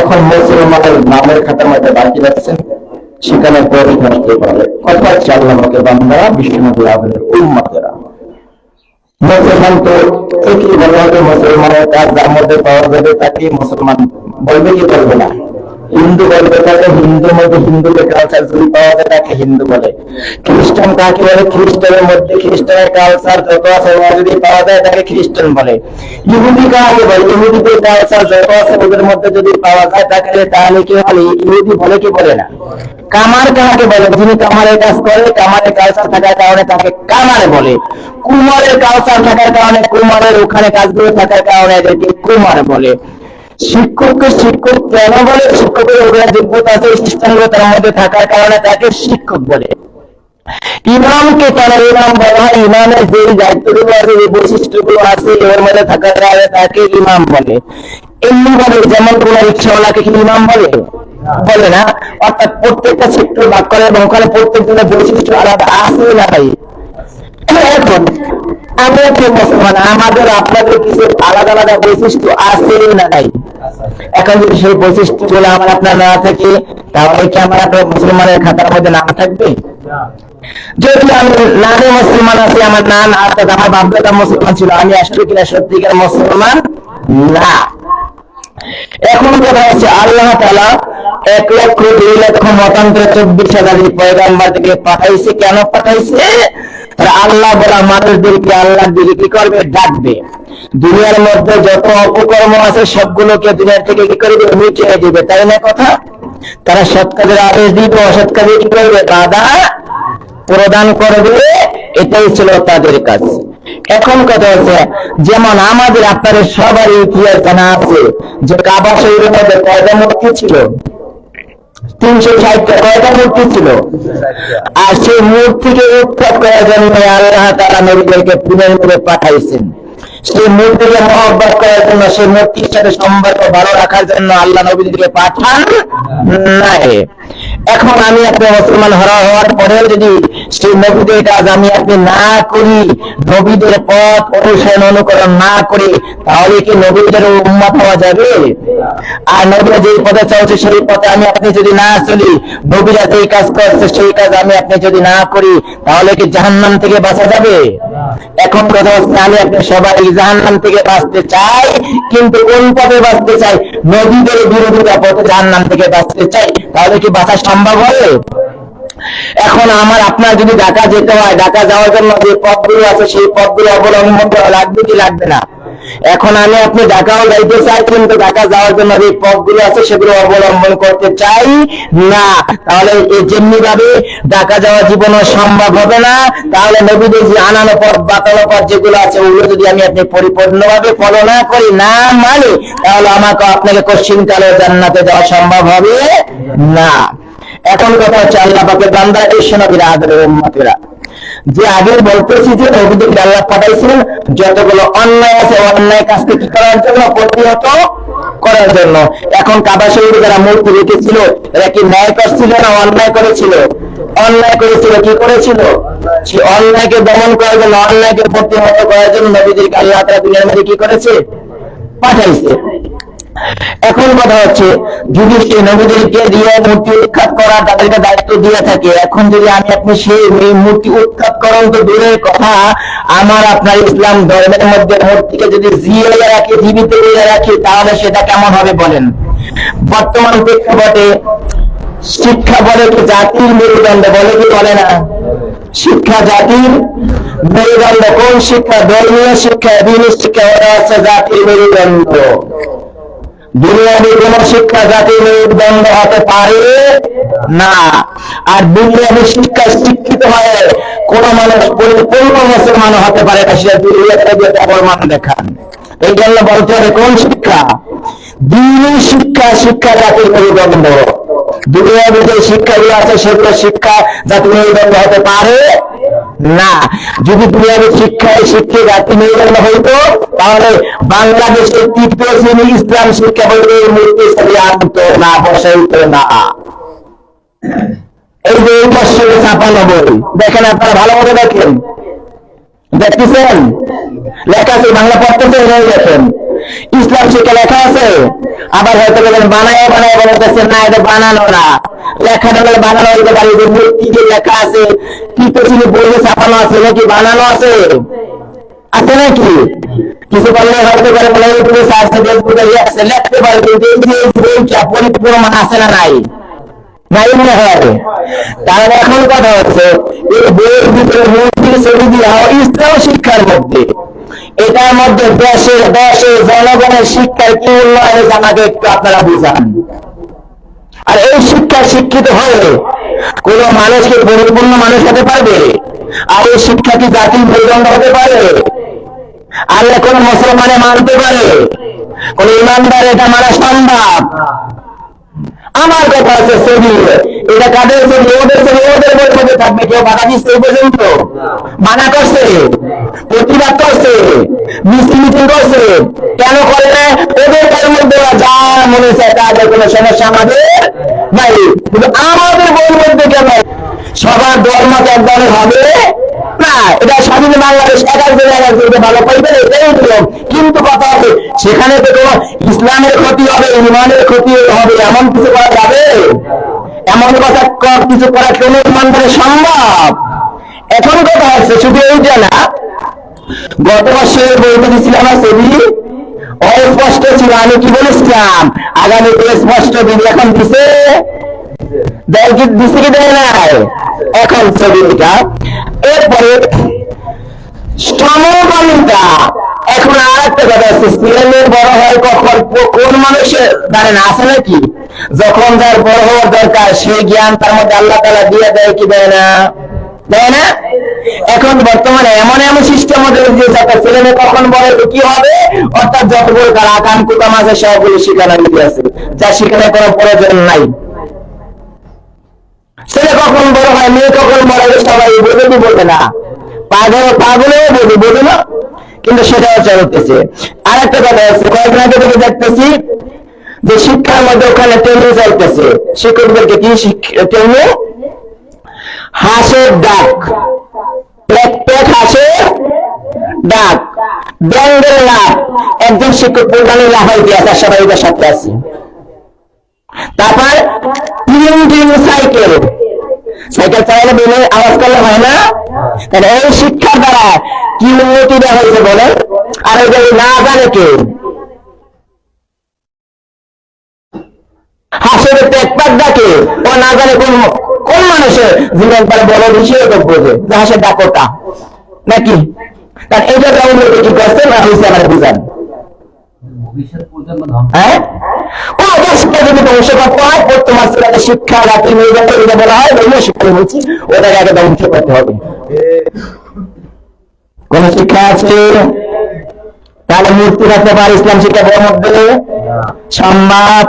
এখন মুসলমানের নামের খাতার মধ্যে বাকি রাখছেন। সেখানে পরে আসতে পারে কথা চাল আমাকে বান্দা বিষ্ণুনবী আবেদের উম্মতেরা। মুসলমান তো একই বলা হবে মুসলমানের কাজ যার মধ্যে পাওয়া যাবে তাকে মুসলমান বলবে কি বলবে না? হিন্দু বলবে তাকে হিন্দু মধ্যে হিন্দুদের কালচার যদি পাওয়া যায় তাকে হিন্দু বলে। খ্রিস্টান কাকে বলে, খ্রিস্টানের মধ্যে খ্রিস্টানের কালচার যত আছে যদি পাওয়া যায় তাকে খ্রিস্টান বলে। ইহুদি কাকে বলে? ইহুদিদের কালচার যত আছে, ওদের মধ্যে যদি পাওয়া যায় তাকে, তাহলে কি বলে? ইহুদি বলে কি বলে না? কামার কাকে বলে? যিনি কামারের কাজ করে, কামারের কালচার থাকার কারণে তাকে কামারে বলে। কুমারের কালচার থাকার কারণে, কুমারের ওখানে কাজগুলো থাকার কারণে এদেরকে কুমার বলে। শিক্ষককে শিক্ষক কেন বলে? শিক্ষকের ওখানে যোগ্যতা আছে খ্রিস্টানগুলো তার মধ্যে থাকার কারণে তাকে শিক্ষক বলে। ইমামকে কেন ইমাম বলা হয়? ইমামের যে দায়িত্বগুলো আছে, যে বৈশিষ্ট্যগুলো আছে এর মধ্যে থাকার কারণে তাকে ইমাম বলে। এমনি বলে যেমন কোন রিক্সাওয়ালাকে কি ইমাম বলে? বলে না। অর্থাৎ প্রত্যেকটা সেক্টর ভাগ করে এবং ওখানে প্রত্যেক জনের বৈশিষ্ট্য আলাদা আছে না ভাই আমাদের আপনাদের কিছু আলাদা আলাদা বৈশিষ্ট্য আছে না নাই? এখন যদি সেই বৈশিষ্ট্যগুলো আমার আপনার না থাকে, তাহলে কি আমার আপনার মুসলমানের খাতার মধ্যে নাম থাকবে? যদি আমি নামে মুসলমান আছি, আমার নাম অর্থাৎ আমার বাপদাদা মুসলমান ছিল, আমি আসলে কিনা সত্যিকার মুসলমান? না। এখন কথা হচ্ছে, আল্লাহ তালা এক লক্ষ দুই লক্ষ মতান্তর চব্বিশ হাজার পয়গাম্বার থেকে পাঠাইছে। কেন পাঠাইছে? আল্লাহ বলা মানুষদেরকে আল্লাহ দিকে কি করবে? ডাকবে। দুনিয়ার মধ্যে যত অপকর্ম আছে, সবগুলোকে দুনিয়ার থেকে কি করবে মিটিয়ে দিবে। তাই না কথা? তারা সৎ কাজের আদেশ দিবে, অসৎ কাজে কি করবে? বাধা প্রদান করবে। এটাই ছিল তাদের কাজ। এখন কথা হচ্ছে, যেমন আমাদের আপনাদের সবারই ইতিহাস জানা আছে, যে কাবা শরীরের মধ্যে কয়টা মূর্তি ছিল? তিনশো ষাটটা, কয়টা মূর্তি ছিল? আর সেই মূর্তিকে উৎখাত করার জন্য আল্লাহ তারা নবীদেরকে পুনর্মূলে পাঠাইছেন। সেই মূর্তিকে মহব্বত করার জন্য, সেই মূর্তির সাথে সম্পর্ক ভালো রাখার জন্য আল্লাহ নবীদেরকে পাঠান নাই। এখন আমি আপনি মুসলমান হওয়া হওয়ার পরেও যদি সেই নবীদের কাজ আমি আপনি না করি, নবীদের পথ অনুসরণ, অনুকরণ না করি, তাহলে কি নবীদের উম্মা পাওয়া যাবে? আর নবীরা যে পথে চলছে, সেই পথে আমি আপনি যদি না চলি, নবীরা যেই কাজ করছে, সেই কাজ আমি আপনি যদি না করি, তাহলে কি জাহান্নাম থেকে বাঁচা যাবে? এখন কথা হচ্ছে, আমি আপনি সবাই জাহান্নাম থেকে বাঁচতে চাই, কিন্তু কোন পথে বাঁচতে চাই? নবীদের বিরোধিতা পথে জাহান্নাম থেকে বাঁচতে চাই। তাহলে কি বাঁচা সম্ভব হবে? এখন আমার, আপনার যদি ঢাকা যেতে হয়, ঢাকা যাওয়ার জন্য যে পথগুলো আছে, সেই পথগুলো অবলম্বন করা লাগবে কি লাগবে না? এখন আমি আপনি ঢাকাও যাইতে চাই, কিন্তু ঢাকা যাওয়ার জন্য যে পথগুলো আছে, সেগুলো অবলম্বন করতে চাই না। তাহলে যেমনি ভাবে ঢাকা যাওয়া জীবনও সম্ভব হবে না। তাহলে নবীদের যে আনানো পথ বাতানো পথ যেগুলো আছে, ওগুলো যদি আমি আপনি পরিপূর্ণভাবে ফলো না করি, না মানে তাহলে আমাকে আপনাকে কোশ্চিন কালে জান্নাতে যাওয়া সম্ভব হবে না। এখন কথা হচ্ছে আল্লাহ পাকের বান্দা ঈশ্বর নবীরা আদরের উম্মতেরা। যে আগে বলতেছি যে নবীদেরকে আল্লাহ পাঠাইছিলেন যতগুলো অন্যায় আছে, অন্যায় কাজকে কি করার জন্য, প্রতিহত করার জন্য। এখন কাবা শরীরে যারা মূর্তি রেখেছিল, এরা কি ন্যায় করছিল না অন্যায় করেছিল? অন্যায় করেছিল, কি করেছিল? সে অন্যায়কে দমন করার জন্য, অন্যায়কে প্রতিহত করার জন্য নবীদেরকে আল্লাহ তারা দুনিয়ার মধ্যে কি করেছে? পাঠাইছে। এখন কথা হচ্ছে, যদি নবীদেরকে দিয়ে মূর্তি উৎখাত করা তাদেরকে দায়িত্ব দিয়ে থাকে, এখন যদি আমি আপনি সেই মূর্তি উৎখাত করণ তো দূরের কথা, আমার আপনার ইসলাম ধর্মের মধ্যে মূর্তিকে যদি জিয়ে রাখি, জীবিত রাখি, তাহলে সেটা কেমন হবে বলেন? বর্তমান প্রেক্ষাপটে শিক্ষা বলে কি জাতির মেরুদণ্ড বলে কি বলে না? শিক্ষা জাতির মেরুদণ্ড। কোন শিক্ষা? ধর্মীয় শিক্ষা, দিনী জাতির মেরুদণ্ড। দুনিয়াবি কোন শিক্ষা জাতির মেরুদণ্ড হতে পারে না। আর দুনিয়াবি শিক্ষা শিক্ষিত হয়ে কোন মানুষ পরিপূর্ণ মুসলমান হতে পারে না, সেটা দুনিয়াতে প্রমাণ দেখান। এই জন্য বলতে হবে কোন শিক্ষা? দিনী শিক্ষা শিক্ষা জাতির মেরুদণ্ড। দুনিয়াবি যে শিক্ষাগুলো আছে সেগুলো শিক্ষা জাতির মেরুদণ্ড হতে পারে? না। যদি দুনিয়াবি শিক্ষায় শিক্ষে জাতি মেরুদণ্ড হইতো, তাহলে বাংলাদেশের তৃতীয় শ্রেণি ইসলাম শিক্ষা বলতে মূর্তি ছবি আনতো না বসাইতো না। এই যে এই বছরে ছাপানো বই দেখেন আপনারা ভালো মতো দেখেন। দেখতেছেন? লেখা আছে, বাংলা পড়তেছে হয়ে দেখেন। ইসলাম শিখে লেখা আছে? আবার হয়তো বলেন, বানায় বানায় বলতেছেন, না, এটা বানানো না। লেখাটা বলে বানানো হইতে পারে যে মূর্তি যে লেখা আছে, কি পেছনে বলে ছাপানো আছে, নাকি বানানো আছে? আছে নাকি? কিছু বললে হয়তো করে বলে ইউটিউবে সার্চ ফেসবুকে আছে লিখতে পারে, কিন্তু এই যে আছে না নাই? শিক্ষার মধ্যে। এটার মধ্যে জনগণের কি একটু আপনারা বুঝান। আর এই শিক্ষা শিক্ষিত হয়ে কোন মানুষকে পরিপূর্ণ মানুষ হতে পারবে? আর এই শিক্ষা কি জাতির মেরুদণ্ড হতে পারে? আর কোন মুসলমানে মানতে পারে? কোন ইমানদার এটা মানা সম্ভব? আমার কথা আছে ছবি। এটা কাদের ছবি? ওদের ছবি, ওদের বই মধ্যে থাকবে। কেউ বাধা দিচ্ছে পর্যন্ত? মানা করছে? প্রতিবাদ করছে? মিছিল মিছিল করছে? কেন করে না? ওদের তার মধ্যে যা মনে চায় তাদের কোনো সমস্যা আমাদের নাই। কিন্তু আমাদের বইয়ের মধ্যে কেন? সবার ধর্ম এক ধরনের হবে না। এটা স্বাধীন বাংলাদেশ এক একজন এক একজনকে ভালো পাইবে এটাই নিয়ম। কিন্তু কথা সেখানে তো কোনো ইসলামের ক্ষতি হবে, ইমানের ক্ষতি হবে, এমন কিছু করা যাবে? এমন কথা কিছু করা কোন ইমানদারে সম্ভব? এখন কথা হচ্ছে, শুধু এইটা না, গত বছরের বইটা দিয়েছিলাম না ছবি অস্পষ্ট ছিল। আমি কি বলেছিলাম? আগামীতে স্পষ্ট দিন এখন দিছে? দেয় দিছে কি দেয় নাই? এখন ছবিটা এরপরে সমকামিতা। এখন আর একটা কথা আছে ছেলে মেয়ে বড় হয় কখন? কোন মানুষের জানেন আছে নাকি? যখন যার বড় হওয়ার দরকার, সেই জ্ঞান তার মধ্যে আল্লাহ তালা দিয়ে দেয় কি দেয় না? দেয় না? এখন বর্তমানে এমন এমন সিস্টেম ছেলে মেয়ে কখন বড় কি হবে? অর্থাৎ যত প্রকার আকাম কুকাম আছে, সবগুলো শিখানো আছে। যা শিখানোর কোনো প্রয়োজন নাই। ছেলে কখন বড় হয়, মেয়ে কখন বড় হয়, সবাই বোঝে বোঝে না? পাগল পাগলেও বোঝে বোঝে না? কিন্তু সেটাও চলতেছে। আর একটা কথা আছে, কয়েকদিন আগে থেকে দেখতেছি যে শিক্ষার মধ্যে ওখানে ট্রেনিং চলতেছে। শিক্ষকদেরকে কি ট্রেনিং? হাঁসের ডাক। তারপর সাইকেল। সাইকেল চালালে বেলে আওয়াজ করলে হয় না? তাহলে এই শিক্ষার দ্বারা কি উন্নতি দেওয়া হয়েছে বলে আর ওই না জানে কে? হাসের পাক ডাকে ও না জানে কোন কোন মানুষের? জীবন পারে বড় বিষয় তো বোঝে হাসের ডাকোটা। নাকি? কারণ এইটা কেমন কি করছে না হয়েছে আমার বুঝান হ্যাঁ? ও ওদের শিক্ষা যদি ধ্বংস করতে হয় বর্তমান ছেলেদের শিক্ষা রাখি নিয়ে যাতে এটা বলা হয় ওই শিক্ষা বলছি ওটাকে আগে ধ্বংস করতে হবে। কোন শিক্ষা আছে? তাহলে মূর্তি রাখতে পারে ইসলাম শিক্ষা দেওয়ার মধ্যে? সম্মাদ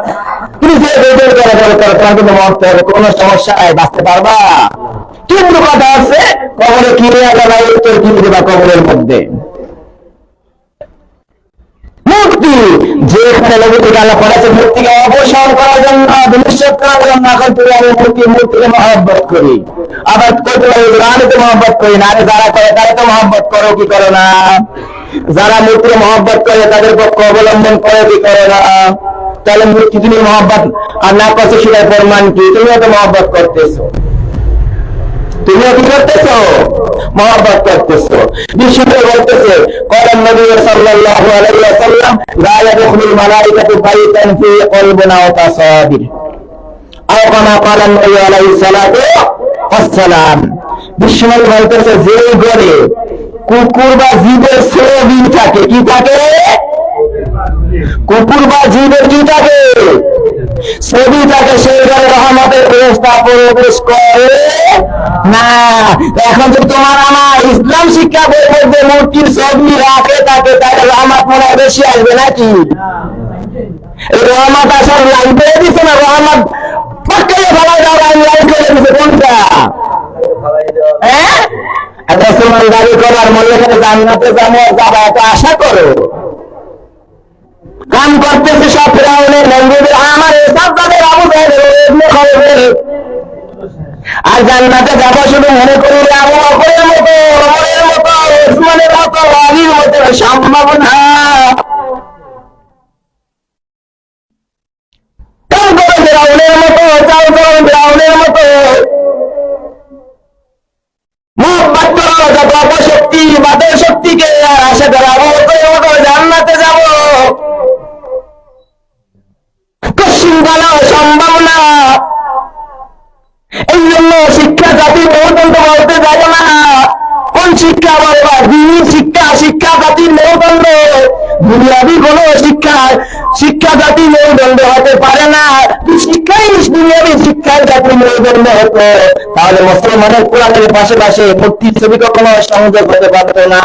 তুমি যে বেদের করে করে করে তোমার কিন্তু মরতে হবে কোনো সমস্যা বাঁচতে পারবা? কিন্তু কথা আছে? কবরে কিনে আলাদা উত্তর কিনে দেবা কবরের মধ্যে? মূর্তি যেখানে নবী থেকে আল্লাহ করেছে মূর্তিকে অবসর করার জন্য বিনিশ্চিত করার জন্য এখন তুমি আমি মূর্তি মূর্তিকে মহব্বত করি। আবার করতে পারি আমি তো মহব্বত করি না যারা করে তারা তো মহব্বত করো, কি করো না? যারা মূর্তিকে মহব্বত করে তাদের পক্ষ অবলম্বন করে, কি করে না? তাহলে মূর্তি তুমি মহব্বত আর না করছ সেটার প্রমাণ কি? তুমিও তো মহব্বত করতেছো। তুমিও কি বলতেছে কলম নবী সাল্লাল্লাহু আলাইহি ওয়াসাল্লাম, লা ইয়াদখুলুল বাইতান ফি ওয়া তাসাবির আও কামা নবী সালাতু ওয়াসসালাম। বলতেছে, যে ঘরে কুকুর বা জীবের ছবি থাকে, কি থাকে? কুকুর বা জীবের কি থাকে? ছবি থাকে সেই ঘরে রহমতের প্রবেশ করে। না, এখন তোমার আমার ইসলাম শিক্ষা বই মধ্যে মূর্তির ছবি রাখে থাকে, তাহলে রহমত মনে বেশি আসবে নাকি? রহমত আসার দিছে না? রহমত ভালো লাইন করে দিছে, কোনটা? হ্যাঁ দাবি করো আর মনে করে জান্নাতে আশা করো? গান করতেছে সব ফেরাউনের নমরুদের আমার সাজ্জাদের আবু জাহেদের আর জান্নাতে যাব শুধু মনে করি আবু অপরের মতো, ওমরের মতো মতো সম্ভব না। যত অপশক্তি বাদের শক্তিকে আশা করে আবু বকরের মতো জান্নাতে যাব। বলা সম্ভব না। এই জন্য শিক্ষা মেরুদণ্ড বলতে না। কোন শিক্ষা বলবা শিক্ষা শিক্ষা জাতির মেরুদণ্ড কোন শিক্ষা শিক্ষা মেরুদণ্ড হতে পারে না। শিক্ষাই দুনিয়াবি শিক্ষার জাতির মেরুদণ্ড হতো তাহলে মুসলমানের কোরআনের পাশে মূর্তির ছবি কখনো সংযোগ হতে পারতো না।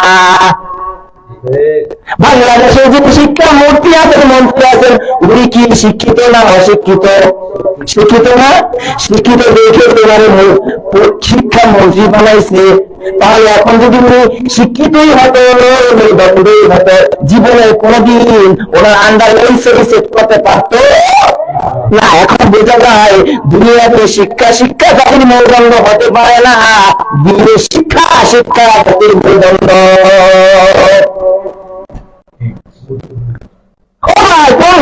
বাংলাদেশে যে শিক্ষা মূর্তি আছেন মন্ত্রী আছেন উনি কি শিক্ষিত না অশিক্ষিত? শিক্ষিত না? শিক্ষিত দেখে তোমার শিক্ষা মন্ত্রী বানাইছে। তাহলে এখন যদি উনি শিক্ষিতই হতো দণ্ডই হতো, জীবনে কোনোদিন ওনার আন্ডার সেট করতে পারতো? না, এখন বোঝা যায় দুনিয়াতে শিক্ষা শিক্ষা জাতির মেরুদণ্ড হতে পারে না। দিনের শিক্ষা শিক্ষা জাতির মেরুদণ্ড কোন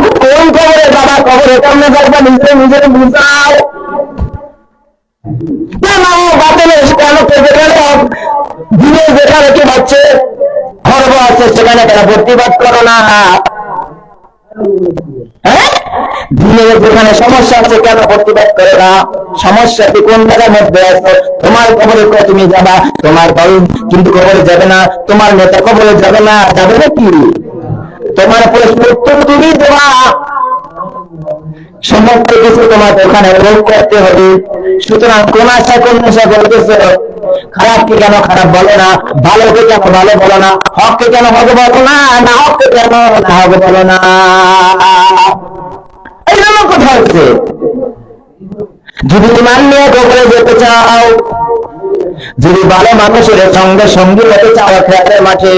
সেখানে প্রতিবাদ করো না যেখানে সমস্যা আছে কেন প্রতিবাদ করে না সমস্যা কি কোন জায়গার মধ্যে আছে তোমার কবরে তুমি যাবা তোমার দল কিন্তু কবরে যাবে না, তোমার নেতা কবরে যাবে না যাবে না কি তোমার প্রশ্ন উত্তর তুমি দেবা। সমস্ত কিছু তোমাকে ওখানে রোগ করতে হবে। সুতরাং কোন আশা, কোন নেশা করতেছ? খারাপকে কেন? খারাপ বলো না। ভালোকে কেন? ভালো বলো না। হককে কেন? হক বলো না। না হককে কেন? না হক বলো না। এই জন্য কথা হচ্ছে। যদি ইমান নিয়ে কবরে যেতে চাও যদি ভালো মানুষের সঙ্গে সঙ্গী হতে চাও খেলার মাঠে,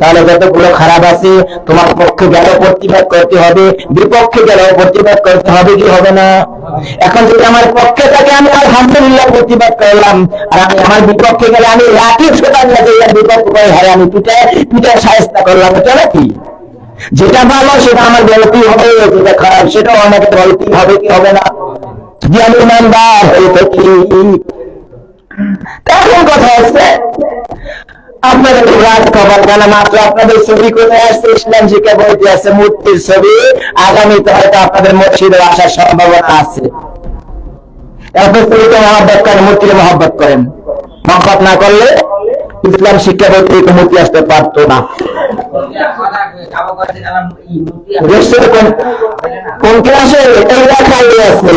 তাহলে যতগুলো খারাপ আছে, তোমার পক্ষে গেল প্রতিবাদ করতে হবে, বিপক্ষে গেল প্রতিবাদ করতে হবে কি হবে না? এখন যদি আমার পক্ষে থাকে, আমি আলহামদুলিল্লাহ প্রতিবাদ করলাম। আর আমি আমার বিপক্ষে গেলে আমি লাঠি ছোটা নিয়ে যাই বিপক্ষ করে হারে আমি পিঠে পিঠে সাহেস্তা করলাম, এটা নাকি? যেটা ভালো, সেটা আমার গলতি হবে, যেটা খারাপ, সেটাও আমাকে গলতি হবে, কি হবে না? যদি আমি ইমানদার হয়ে থাকি এখন কথা হচ্ছে। আপনাদের রাত খবর কেন মাত্র? আপনাদের ছবি কোথায় আসছে? ইসলাম শিক্ষা বইতে আছে মূর্তির ছবি। আগামীতে হয়তো আপনাদের মসজিদে আসার সম্ভাবনা আছে। আপনি ছবিকে মহাব্বত করেন মূর্তিকে মহাব্বত করেন। মহাব্বত না করলে ইসলাম শিক্ষা বই মূর্তি আসতে পারতো না। কোন ক্লাসে? এই লেখাই আছে।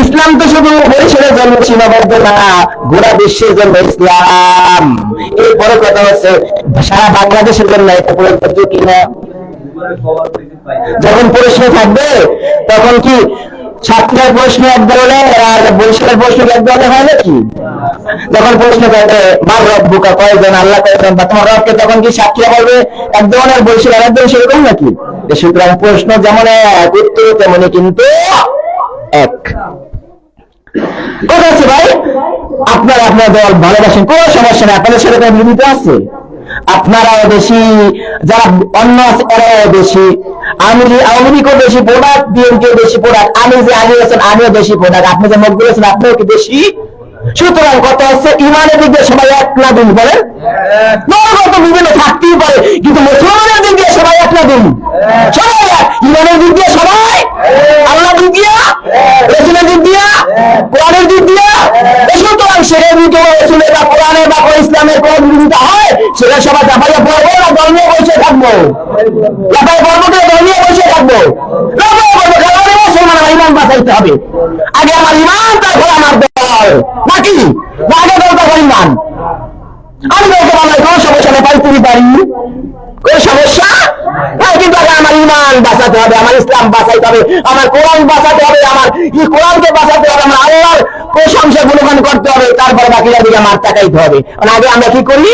ইসলাম তো শুধু বরিশালের জন্য সীমাবদ্ধ না, গোটা বিশ্বের জন্য ইসলাম। এরপরে কথা হচ্ছে, সারা বাংলাদেশের জন্য এটা প্রয়োগ কিনা? যখন প্রশ্ন থাকবে, তখন কি ছাত্রের প্রশ্ন এক ধরনের আর বরিশালের প্রশ্ন এক ধরনের হয় নাকি? যখন প্রশ্ন করবে মার রব বুকা, কয়জন, আল্লাহ কয়জন, বা তোমার রবকে তখন কি সাক্ষীরা বলবে? এক ধরনের বরিশাল আর একদম সেরকম নাকি? সুতরাং প্রশ্ন যেমন এক, উত্তর তেমনি কিন্তু এক। কথা আছে ভাই? আপনার আপনার দল ভালোবাসেন, কোন সমস্যা নেই, আপনাদের কোনো বিরোধিতা আছে? আপনারাও বেশি, যারা অন্য আছে এরাও বেশি, আমি যে আওয়ামী লীগও বেশি প্রোডাক্ট বিএনপিও বেশি প্রোডাক্ট আমি যে আগে আছেন, আমিও বেশি প্রোডাক্ট আপনি যে মুখ দিয়েছেন আপনিও কি বেশি? সুতরাং কথা হচ্ছে, ইমানের দিক দিয়ে সবাই এক না দিন বলেন? বিভিন্ন থাকতেই পারে, কিন্তু মুসলমানের দিক দিয়ে সবাই এক না দিন সবাই এক। ইমানের দিক দিয়ে সবাই আল্লাহ দিক দিয়া, রসুলের দিক দিয়া, কোরআনের দিক দিয়া। সুতরাং সেটা যদি কোনো রসুলের বা কোরআনের বা ইসলামের কোনো বিরোধিতা হয় সেটা সবাই চাপাইয়া পড়ব না নিয়ে বসে থাকব? চাপাই পড়ব না নিয়ে বসে থাকব? আমার সমস্যা সমস্যা? কিন্তু আগে আমার ইমান বাঁচাতে হবে, আমার ইসলাম বাঁচাইতে হবে, আমার কোরআন বাঁচাতে হবে, আমার ই কোরআনকে বাঁচাতে হবে, আমার আল্লাহর প্রশংসা গুণগান করতে হবে, তারপরে বাকিরা দিকে আমার তাকাইতে হবে। আর আগে আমরা কি করি?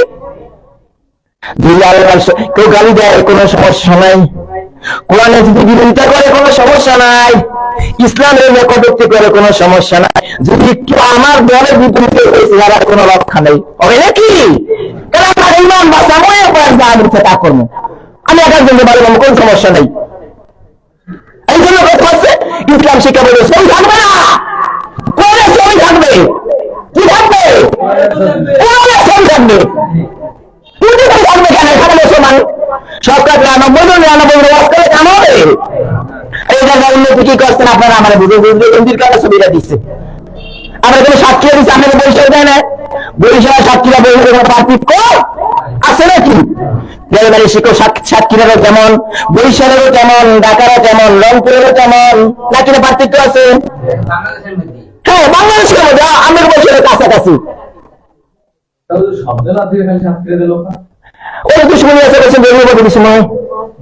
দিলে কেউ গালি দেয়, কোনো সমস্যা নাই। কোরআনে যদি বিরোধিতা করে, কোনো সমস্যা নাই। ইসলামের কটূক্তি করে, কোনো সমস্যা নাই। যদি একটু আমার দলের বিপরীতে হয়েছে আর কোনো রক্ষা নেই। হবে নাকি? কারণ আমি তা জন্য পারব কোনো সমস্যা নেই। এই জন্য ইসলাম শিক্ষা বলে সই থাকবে না। কোরআনে থাকবে। কি থাকবে? কোরআনে থাকবে পুঁজি করে থাকবে কেন এখানে মুসলমান সরকার নিরানব্বই জন নিরানব্বই জন ওয়াজ করে কেন হবে উন্নতি করছেন আপনারা আমার বুঝে দিচ্ছে। আমরা কোনো সাক্ষীরা দিচ্ছি আপনাকে বরিশাল দেয় না? বরিশাল সাক্ষীরা কোনো পার্থক্য আছে নাকি? জলবায়ু শিক্ষক সাক্ষীরারও যেমন বরিশালেরও যেমন ঢাকারও যেমন রংপুরেরও যেমন নাকি না পার্থক্য আছে? হ্যাঁ বাংলাদেশের মধ্যে আমের বরিশালের কাছাকাছি। দিল দুশ্মনী আছে বলছে বেরিয়ে বলতে দিচ্ছি নয়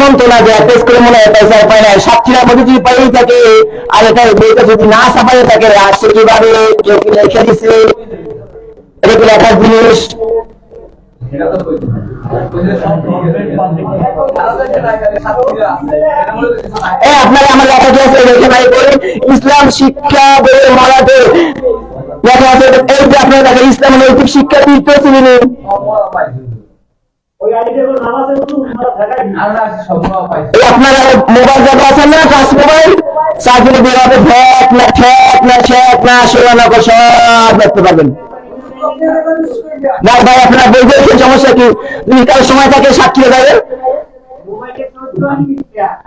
এমন তো না স্কুলে মনে হয় পয়সা পায় না। সাতক্ষীরার মধ্যে যদি পাই থাকে আর এটা বইটা যদি না ছাপাই থাকে আর সে কীভাবে কেউ কি লেখা দিছে? এটা কি লেখার জিনিস? ইসলাম শিক্ষা বইয়ের মরাতে লেখা আছে। এই যে আপনারা দেখেন, ইসলাম নৈতিক শিক্ষা দিতে আপনারা মোবাইল যাবে আছেন না টাচ মোবাইল? চাকরি বেরোবে ফ্যাক না ঠ্যাক না ঠ্যাক না শোনা সব দেখতে পারবেন। না ভাই আপনারা বই দেখে সমস্যা কি? তুমি কাল সময় থাকে সাক্ষী যাবে।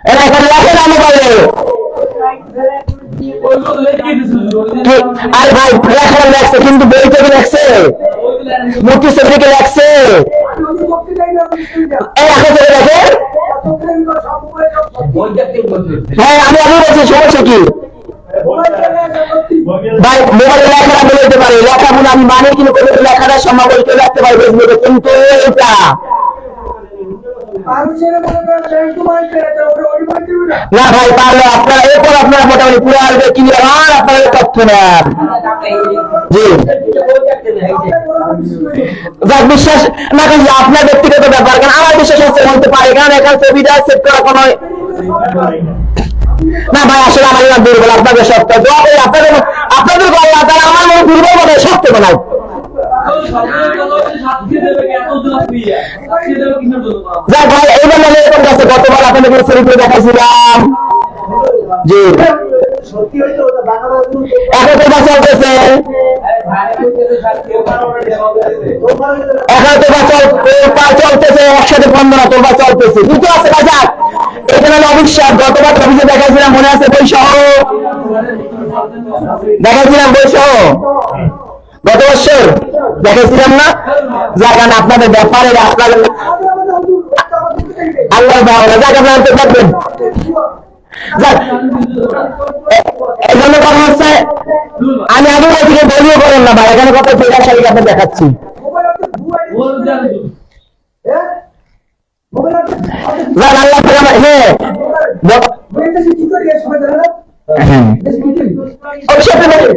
এরা এখানে না মোবাইলে? আরে ভাই লেখা লেখছে কিন্তু বই থেকে লেখছে হ্যাঁ আমি আমি সমস্যা কি? ভাই, মোবাইলে লেখাটা বলে দিতে পারে। লেখা আমি মানে কিন্তু কোনো লেখাটা সম্ভব বলতে রাখতে পারি ফেসবুকে কিন্তু এটা না ভাই আপনারা এরপর আপনারা মোটামুটি পুরো আসবে আর তথ্য নেন। বিশ্বাস না কাজে আপনার ব্যক্তিগত ব্যাপার, কারণ আমার বিশ্বাস হচ্ছে বলতে পারে, কারণ এখানে ছবিটা সেট করা কোনো না ভাই, আসলে আমার দুর্বল আপনাদের সত্য। আপনাদের আপনাদের আল্লাহ আমার মনে দুর্বল বানায় সত্য বানায় যাক ভাই, এইবার মানে এরকম কাছে গতবার আপনাদের করে দেখাইছিলাম। জি। এখন তো বাঁচা চলতেছে এখন তো বাঁচা চলতেছে, একসাথে বন্ধনা তোরপা চলতেছে। দুটো আছে বাজার এখানে অবিশ্বাস গতবার ছবিতে দেখাইছিলাম, মনে আছে বই সহ? দেখাইছিলাম বই সহ? গত বছর দেখাইছিলাম না? যাগান আপনাদের ব্যাপারে আপনাদের আল্লাহ ভালো যাক আপনারা তো থাকবেন। এই জন্য কথা হচ্ছে আমি আগে বলিও করেন না ভাই এখানে কত ফেরার শাড়ি আপনার দেখাচ্ছি। হ্যাঁ। অবশ্যই।